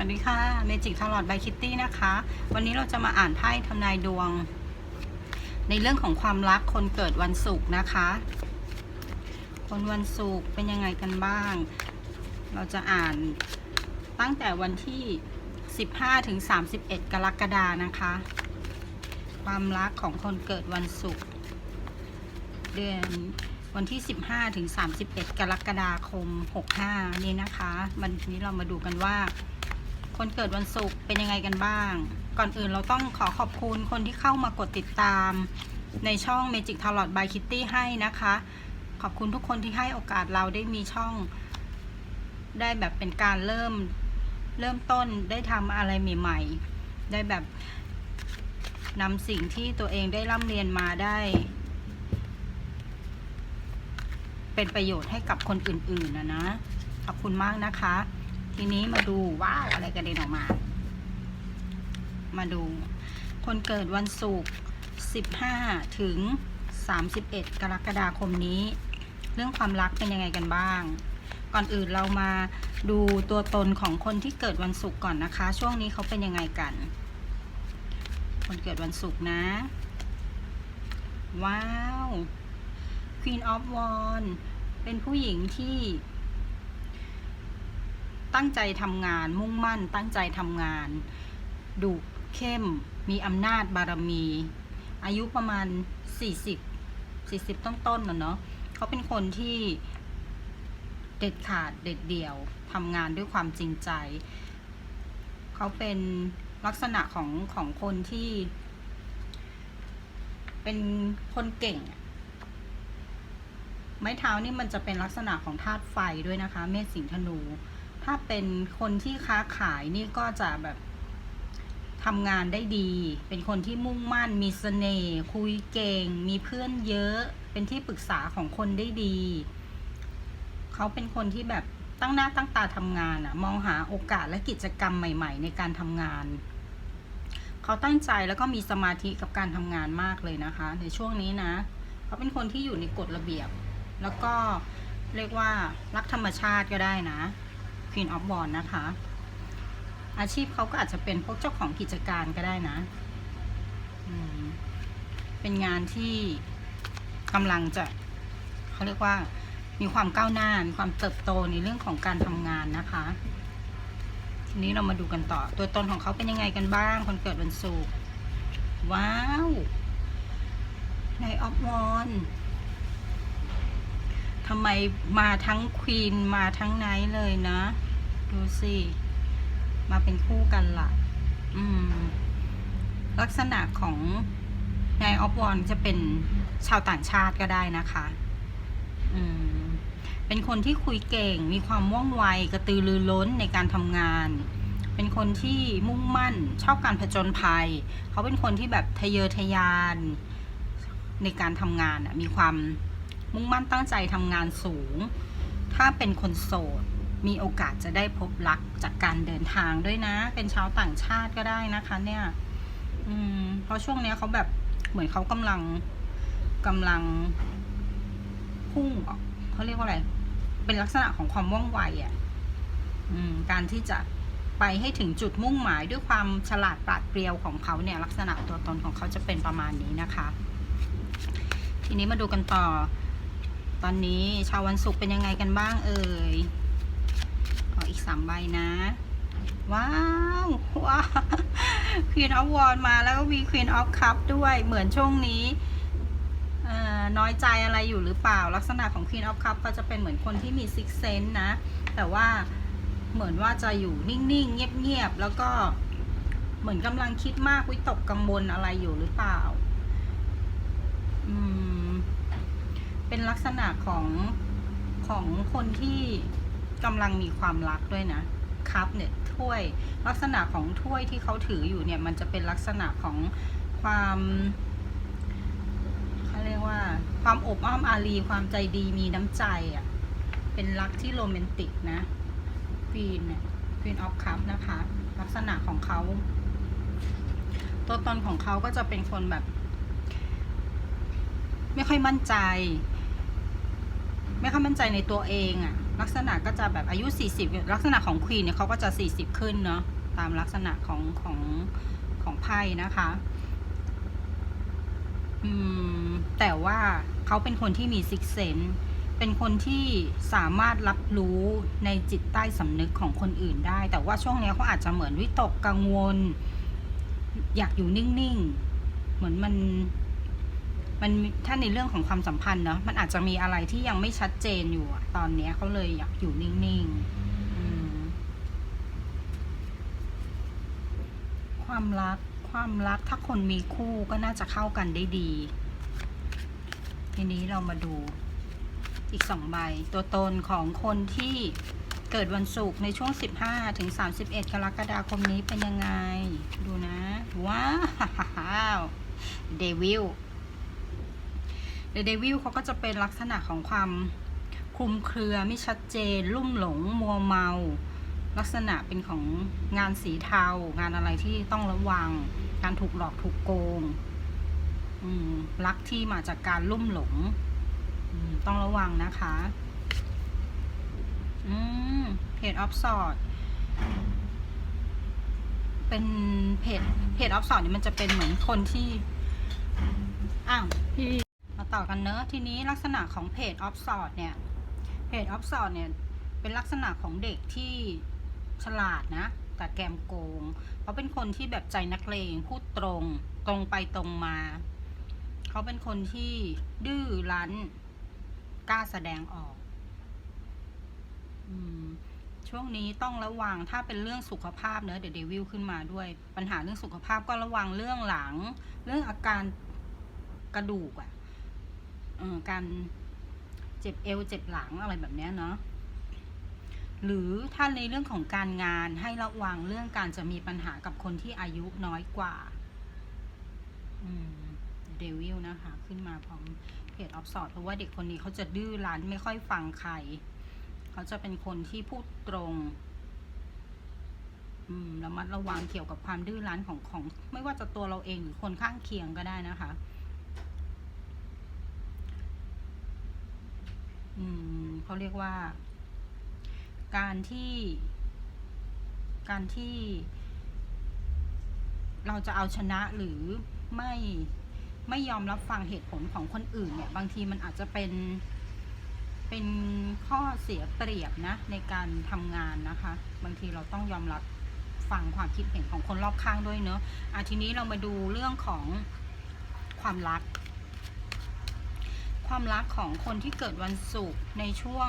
วัสดีค่ะเมจิกทาร์ลอดบายคิตตี้นะคะ วันนี้เราจะมาอ่านไพ่ทำนายดวง ในเรื่องของความรักคนเกิดวันศุกร์นะคะ คนวันศุกร์เป็นยังไงกันบ้าง เราจะอ่านตั้งแต่วันที่ 15ถึง31 กรกฎานะคะ ความรักของคนเกิดวันศุกร์เดือนวันที่ 15 ถึง 31 กรกฎาคม 65 นี้นะคะ วันนี้เรามาดูกันว่า คนเกิดวันศุกร์เป็นยังไงกันบ้าง ก่อนอื่นเราต้องขอขอบคุณคนที่เข้ามากดติดตามในช่อง Magic Tarot by Kitty ให้นะคะ ขอบคุณทุกคนที่ให้โอกาสเราได้มีช่อง ได้แบบเป็นการเริ่มเริ่มต้นได้ทำอะไรใหม่ ๆ ได้แบบนำสิ่งที่ตัวเองได้ร่ำเรียนมาได้ เป็นประโยชน์ให้กับคนอื่นๆนะนะ ขอบคุณมากนะคะ ทีนี้มาดูว้าวอะไรกระเด็นออกมา มาดู คนเกิดวันศุกร์15 ถึง 31 กรกฎาคมนี้ เรื่องความรักเป็นยังไงกันบ้าง ก่อนอื่นเรามาดูตัวตนของคนที่เกิดวันศุกร์ก่อนนะคะ ช่วงนี้เขาเป็นยังไงกัน คนเกิดวันศุกร์นะ ว้าว Queen of Wands เป็นผู้หญิงที่ ตั้งใจทำงาน มุ่งมั่น ตั้งใจทำงาน ดุเข้ม มีอำนาจบารมี อายุประมาณ 40 40 ต้นๆน่ะเนาะเขาเป็นคนที่เด็ดขาดเด็ดเดี่ยวทำงานด้วยความจริงใจ เขาเป็นลักษณะของของคนที่ เป็นคนเก่ง ไม้เท้านี่มันจะเป็นลักษณะของธาตุไฟด้วยนะคะ เมษสิงห์ธนู ถ้าเป็นคนที่ค้าขายนี่ก็จะแบบทำงานได้ดี เป็นคนที่มุ่งมั่น มีเสน่ห์คุยเก่ง มีเพื่อนเยอะ เป็นที่ปรึกษาของคนได้ดี เขาเป็นคนที่แบบตั้งหน้าตั้งตาทำงานอะมองหาโอกาสและกิจกรรมใหม่ ๆ ในการทำงาน เขาตั้งใจแล้วก็มีสมาธิกับการทำงานมากเลยนะคะ ในช่วงนี้นะ เขาเป็นคนที่อยู่ในกฎระเบียบ แล้วก็เรียกว่ารักธรรมชาติก็ได้นะ Queen of Wands นะคะ อาชีพเขาก็อาจจะเป็นพวกเจ้าของกิจการก็ได้นะ เป็นงานที่กำลังจะเขาเรียกว่ามีความก้าวหน้ามีความเติบโตในเรื่องของการทำงานนะคะทีนี้เรามาดูกันต่อ ตัวตนของเขาเป็นยังไงกันบ้าง คนเกิดวันศุกร์ว้าวในออฟวอนทำไมมาทั้งควีนมาทั้งไนท์เลยนะ ดูสิ มาเป็นคู่กันละ่ะ อืม ลักษณะของนายออฟวอนจะเป็นชาวต่างชาติก็ได้นะคะ อืม เป็นคนที่คุยเก่ง มีความว่องไว กระตือรือร้นในการทำงาน เป็นคนที่มุ่งมั่น ชอบการผจญภัย เขาเป็นคนที่แบบทะเยอทะยานในการทำงานมีความมุ่งมั่นตั้งใจทำงานสูง ถ้าเป็นคนโสด มีโอกาสจะได้พบรักจากการเดินทางด้วยนะ เป็นชาวต่างชาติก็ได้นะคะ เนี่ย อืม เพราะช่วงเนี้ยเขาแบบเหมือนเขากำลังกำลังพุ่งออกเขาเรียกว่าอะไร เป็นลักษณะของความว่องไวอะ่ะการที่จะไปให้ถึงจุดมุ่งหมายด้วยความฉลาดปราดเปรียวของเขาเนี่ย ลักษณะตัวตนของเขาจะเป็นประมาณนี้นะคะ ทีนี้มาดูกันต่อ ตอนนี้ชาววันศุกร์เป็นยังไงกันบ้างเอ่ย อีกสามใบนะ ว้าวว้าว Queen of Wands มาแล้วก็มี Queen of Cup ด้วยเหมือนช่วงนี้น้อยใจอะไรอยู่หรือเปล่า ลักษณะของ Queen of Cup ก็จะเป็นเหมือนคนที่มี Six Sense นะ แต่ว่าเหมือนว่าจะอยู่นิ่งๆ เงียบๆ แล้วก็เหมือนกำลังคิดมากวิตกกังวลอะไรอยู่หรือเปล่า อืม เป็นลักษณะของของคนที่ กำลังมีความรักด้วยนะครับเนี่ยถ้วยลักษณะของถ้วยที่เขาถืออยู่เนี่ยมันจะเป็นลักษณะของความเขาเรียกว่า ความอบอ้อมอารีความใจดีมีน้ำใจอะ่ะเป็นรักที่โรแมนติกนะควีนเนี่ยควีนออฟคัพนะคะ ลักษณะของเขาตัวตนของเขาก็จะเป็นคนแบบ ไม่ค่อยมั่นใจ ไม่ค่อยมั่นใจในตัวเองอะ่ะ ลักษณะก็จะแบบอายุ 40 ลักษณะของควีนเนี่ยเขาก็จะ 40 ขึ้นเนาะตามลักษณะของของของไพ่นะคะอืมแต่ว่าเขาเป็นคนที่มีซิกเซนเป็นคนที่สามารถรับรู้ในจิตใต้สำนึกของคนอื่นได้ แต่ว่าช่วงนี้เขาอาจจะเหมือนวิตกกังวล อยากอยู่นิ่งๆ เหมือนมัน มันถ้าในเรื่องของความสัมพันธ์เนาะมันอาจจะมีอะไรที่ยังไม่ชัดเจนอยู่อะตอนเนี้ยเขาเลยอยากอยู่นิ่งๆอืมความรักความรักถ้าคนมีคู่ก็น่าจะเข้ากันได้ดี ทีนี้เรามาดูอีกสองใบ ตัวตนของคนที่เกิดวันศุกร์ในช่วง 15 ถึง 31 กรกฎาคมนี้เป็นยังไง ดูนะ ว้าวเดวิล เดเดวิลเขาก็จะเป็นลักษณะของความคลุมเครือไม่ชัดเจน ลุ่มหลง มัวเมา ลักษณะเป็นของงานสีเทา งานอะไรที่ต้องระวัง การถูกหลอกถูกโกงรักที่มาจากการลุ่มหลง ต้องระวังนะคะเพจออฟสอดเป็นเพจเพจออฟสอดนี่มันจะเป็นเหมือนคนที่ อ้าวพี่ ต่อกันเนอะทีนี้ลักษณะของเพจออฟสอดเนี่ยเพจออฟสอดเนี่ยเป็นลักษณะของเด็กที่ฉลาดนะ แต่แกมโกงเขาเป็นคนที่แบบใจนักเลงพูดตรงตรงไปตรงมาเขาเป็นคนที่ดื้อรั้นกล้าแสดงออกอช่วงนี้ต้องระวังถ้าเป็นเรื่องสุขภาพเนอะเดี๋ยวเดวิลขึ้นมาด้วย ปัญหาเรื่องสุขภาพก็ระวังเรื่องหลัง เรื่องอาการกระดูกอะ่ะ การเจ็บเอวเจ็บหลังอะไรแบบนี้เนาะหรือถ้าในเรื่องของการงานให้ระวังเรื่องการจะมีปัญหากับคนที่อายุน้อยกว่าเดวิลนะคะ ขึ้นมาพร้อมเพจออฟสอดเพราะว่าเด็กคนนี้เขาจะดื้อรั้นไม่ค่อยฟังใคร เขาจะเป็นคนที่พูดตรงอืมระมัดระวังเกี่ยวกับความดื้อรั้นของของ ไม่ว่าจะตัวเราเองหรือคนข้างเคียงก็ได้นะคะ อืมเขาเรียกว่า การที่ การที่ เราจะเอาชนะหรือไม่ไม่ยอมรับฟังเหตุผลของคนอื่นเนี่ย บางทีมันอาจจะเป็นเป็นข้อเสียเปรียบนะ ในการทำงานนะคะ บางทีเราต้องยอมรับฟังความคิดเห็นของคนรอบข้างด้วยเนอะอะทีนี้เรามาดูเรื่องของความรัก ความรักของคนที่เกิดวันศุกร์ในช่วง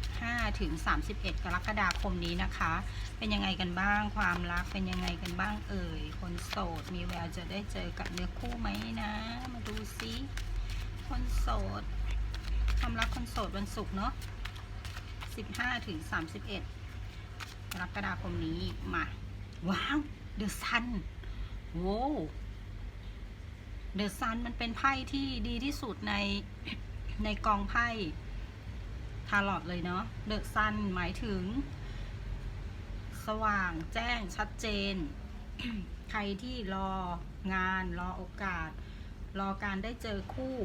15 ถึง 31 กรกฎาคมนี้นะคะ เป็นยังไงกันบ้าง ความรักเป็นยังไงกันบ้างเอ่ย คนโสดมีแววจะได้เจอกับเนื้อคู่ไหมนะ มาดูซิคนโสด ความรักคนโสดวันศุกร์เนาะ 15 ถึง 31 กรกฎาคมนี้ มา ว้าว เดอะซัน โว้ เดอะซันมันเป็นไพ่ที่ดีที่สุดในในกองไพ่ทาร์ลอตเลยเนาะเดอะซันหมายถึง สว่างแจ้งชัดเจน ใครที่รองานรอโอกาส รอการได้เจอคู่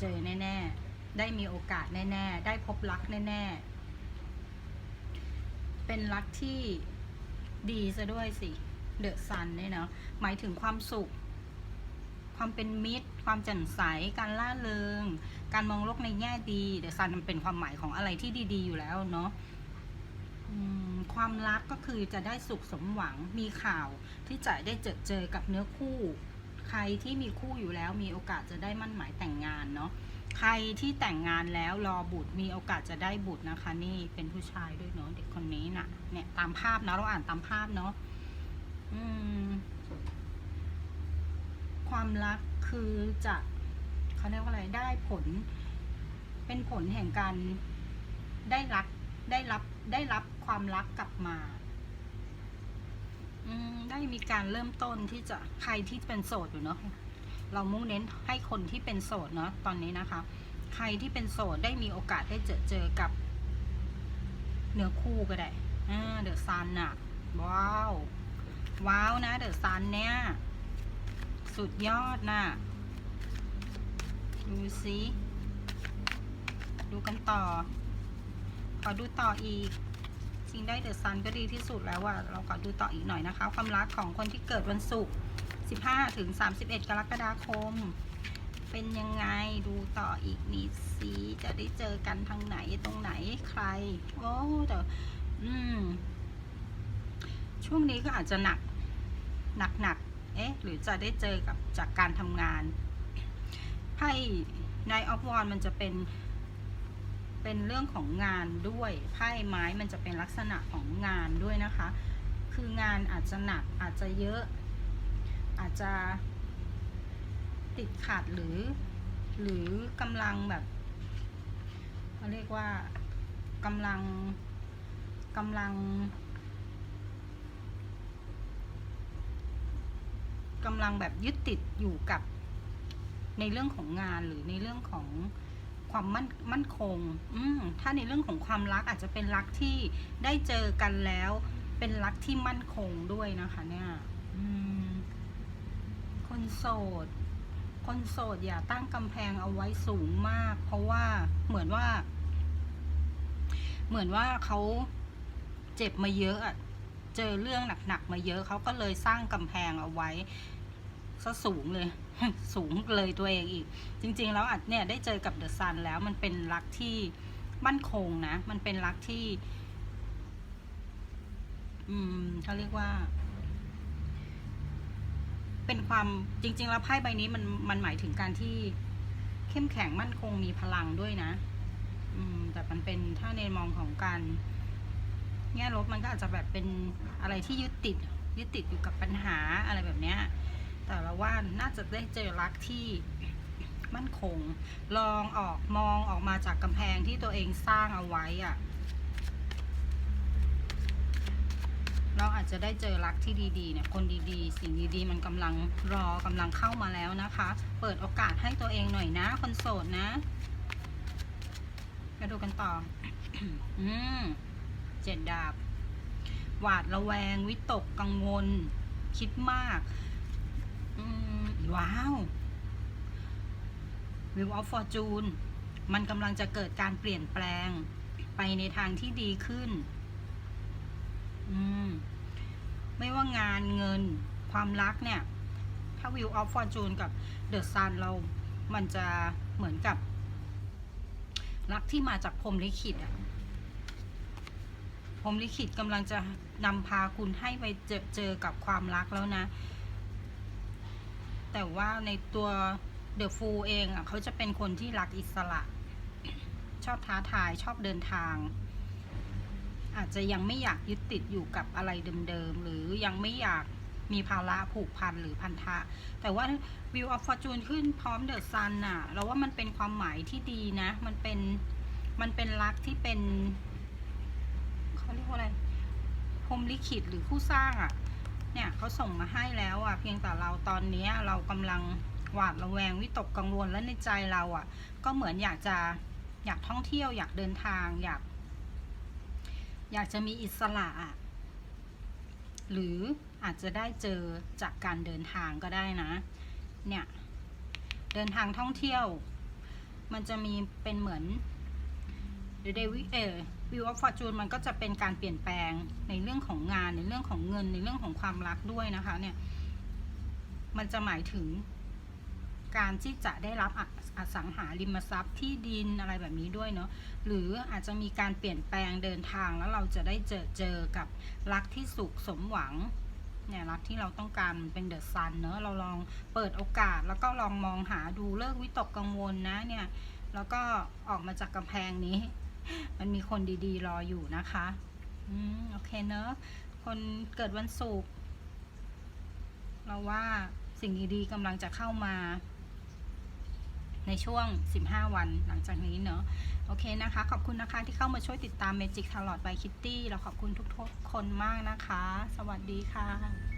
เจอแน่ ๆ ได้มีโอกาสแน่ ๆ ได้พบรักแน่ ๆ เป็นรักที่ดีซะด้วยสิ เดอะซันเนี่ยเนาะหมายถึงความสุข ความเป็นมิตร ความแจ่มใส การล่าเริง การมองโลกในแง่ดี เดอะซันมันเป็นความหมายของอะไรที่ดี ๆ อยู่แล้วเนาะความรักก็คือจะได้สุขสมหวัง มีข่าวที่จะได้เจอเจอกับเนื้อคู่ ใครที่มีคู่อยู่แล้วมีโอกาสจะได้มั่นหมายแต่งงานเนาะ ใครที่แต่งงานแล้วรอบุตรมีโอกาสจะได้บุตรนะคะ นี่เป็นผู้ชายด้วยเนาะเด็กคนนี้น่ะ เนี่ยตามภาพนะเราอ่านตามภาพเนาะ อืม ความรักคือจะเขาเรียกว่าอะไรได้ผล เป็นผลแห่งการได้รักได้รับได้รับความรักกลับมาอได้มีการเริ่มต้นที่จะใครที่เป็นโสดอยู่เนาะเรามุ่งเน้นให้คนที่เป็นโสดเนาะตอนนี้นะคะ ใครที่เป็นโสดได้มีโอกาสได้เจอเจอกับเนื้อคู่ก็ได้เดอะซันอะว้าว ว้าวนะเดอะซันเนี่ย สุดยอดน่ะ ดูสิดูกันต่อ ขอดูต่ออีกจริงได้เดอะซันก็ดีที่สุดแล้วอะเราขอดูต่ออีกหน่อยนะคะ ความรักของคนที่เกิดวันศุกร์15 ถึง 31 กรกฎาคม เป็นยังไงดูต่ออีกนิดสิจะได้เจอกันทางไหนตรงไหนใคร โอ้แต่อืม ช่วงนี้ก็อาจจะหนัก หนักหนัก เอ๊ะหรือจะได้เจอกับจากการทำงานไพ่ในออฟวอนมันจะเป็น เป็นเรื่องของงานด้วยไพ่ไม้มันจะเป็นลักษณะของงานด้วยนะคะ คืองานอาจจะหนักอาจจะเยอะ อาจจะติดขัดหรือ หรือกำลังแบบเขาเรียกว่ากำลังกำลัง กำลังแบบยึดติดอยู่กับในเรื่องของงานหรือในเรื่องของความมั่นมั่นคง อืมถ้าในเรื่องของความรักอาจจะเป็นรักที่ได้เจอกันแล้ว เป็นรักที่มั่นคงด้วยนะคะ เนี่ย อืม คนโสด คนโสดอย่าตั้งกำแพงเอาไว้สูงมาก เพราะว่าเหมือนว่า เหมือนว่าเขาเจ็บมาเยอะอะ เจอเรื่องหนักๆมาเยอะเขาก็เลยสร้างกำแพงเอาไว้ซะสูงเลย สูงเลยตัวเองอีก จริง ๆ แล้วอัดเนี่ยได้เจอกับเดอะซันแล้วมันเป็นรักที่มั่นคงนะ มันเป็นรักที่ อืมเขาเรียกว่า เป็นความจริง ๆ แล้วไพ่ใบนี้มันมันหมายถึงการที่เข้มแข็งมั่นคงมีพลังด้วยนะ อืม แต่มันเป็นถ้าในมองของการ แง่ลบมันก็อาจจะแบบเป็นอะไรที่ยึดติดยึดติดอยู่กับปัญหาอะไรแบบเนี้ยแต่เราว่าน่าจะได้เจอรักที่มั่นคง ลองออกมองออกมาจากกำแพงที่ตัวเองสร้างเอาไว้อะเราอาจจะได้เจอรักที่ดีๆเนี่ยคนดีๆ สิ่งดีๆ มันกำลังรอกำลังเข้ามาแล้วนะคะ เปิดโอกาสให้ตัวเองหน่อยนะ คนโสดนะมาดูกันต่อ อืม เจ็ดดาบ หวาดระแวง วิตกกังวล คิดมากว้าววิวออฟฟอร์จูนมันกำลังจะเกิดการเปลี่ยนแปลงไปในทางที่ดีขึ้น อืม ไม่ว่างานเงินความรักเนี่ย ถ้าวิวออฟฟอร์จูนกับเดอะซันเรา มันจะเหมือนกับ รักที่มาจากพรมลิขิตอะ พรมลิขิตกำลังจะนำพาคุณให้ไปเจอเจอกับความรักแล้วนะ แต่ว่าในตัวเดอะฟูเองอะเขาจะเป็นคนที่รักอิสระ ชอบท้าทายชอบเดินทาง อาจจะยังไม่อยากยึดติดอยู่กับอะไรเดิมๆ หรือยังไม่อยากมีภาระผูกพันหรือพันธะ แต่ว่า View of Fortune ขึ้นพร้อมเดอะซันน่ะ เราว่ามันเป็นความหมายที่ดีนะ มันเป็นมันเป็นรักที่เป็น เขาเรียกว่าอะไรพรมลิขิตหรือคู่สร้างอะ่ะ เนี่ยเขาส่งมาให้แล้วอะ่ะ เพียงแต่เราตอนนี้เรากำลังหวาดระแวงวิตกกังวลและในใจเราอะ่ะ ก็เหมือนอยากจะอยากท่องเที่ยวอยากเดินทางอยาก อยากจะมีอิสระอะหรืออาจจะได้เจอจากการเดินทางก็ได้นะ เนี่ย เดินทางท่องเที่ยว มันจะมีเป็นเหมือน เดเดวิเอวิวออฟฟอร์จูนมันก็จะเป็นการเปลี่ยนแปลงในเรื่องของงานในเรื่องของเงินในเรื่องของความรักด้วยนะคะเนี่ยมันจะหมายถึงการที่จะได้รับออสังหาริมทรัพย์ที่ดินอะไรแบบนี้ด้วยเนาะหรืออาจจะมีการเปลี่ยนแปลงเดินทางแล้วเราจะได้เจอเจอกับรักที่สุขสมหวังเนี่ยรักที่เราต้องการเป็นเดอะซันเนอะเราลองเปิดโอกาสแล้วก็ลองมองหาดูเลิกวิตกกังวลนะเนี่ยแล้วก็ออกมาจากกำแพงนี้ มันมีคนดีๆ รออยู่นะคะอืมโอเคเนอะคนเกิดวันศุกร์เราว่าสิ่งดีๆกำลังจะเข้ามา ในช่วง 15 วันหลังจากนี้เนอะโอเคนะคะ ขอบคุณนะคะที่เข้ามาช่วยติดตาม Magic Tarot by Kitty เราขอบคุณทุกๆคนมากนะคะ สวัสดีค่ะ